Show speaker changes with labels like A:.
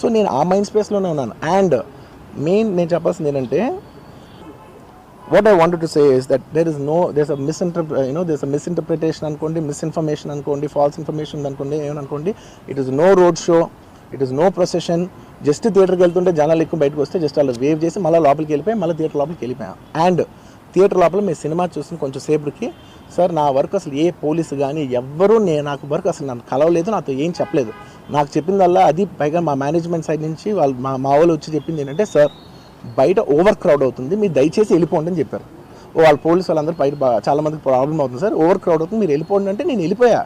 A: so నేను ఆ mind స్పేస్లోనే ఉన్నాను. అండ్ మెయిన్ నేను చెప్పాల్సింది ఏంటంటే what I wanted to say is that there is no there's a misinter you know there's a misinterpretation అనుకోండి misinformation అనుకోండి ఫాల్స్ ఇన్ఫర్మేషన్ అనుకోండి ఏమనుకోండి it is no road show it is no procession just థియేటర్కి వెళ్తుంటే జనాలు ఎక్కువ బయటకు వస్తే just వాళ్ళు వేవ్ చేసి మళ్ళీ లోపలికి వెళ్ళిపోయి మళ్ళీ థియేటర్ లోపలికి వెళ్ళిపోయాం. అండ్ థియేటర్ లోపల మీ సినిమా చూసిన కొంచెం సేపటికి సార్ నా వర్క్ అసలు ఏ పోలీసు కానీ ఎవ్వరూ నేను నాకు వర్క్ అసలు నన్ను కలవలేదు నాతో ఏం చెప్పలేదు. నాకు చెప్పిందల్లా అది పైగా మా మేనేజ్మెంట్ సైడ్ నుంచి వాళ్ళు మా మా వాళ్ళు వచ్చి చెప్పింది ఏంటంటే సార్ బయట ఓవర్ క్రౌడ్ అవుతుంది. మీరు దయచేసి వెళ్ళిపోండి అని చెప్పారు. వాళ్ళ పోలీసు వాళ్ళందరూ బయట చాలా మందికి ప్రాబ్లం అవుతుంది. సార్ ఓవర్ క్రౌడ్ అవుతుంది. మీరు వెళ్ళిపోండి అంటే నేను వెళ్ళిపోయా.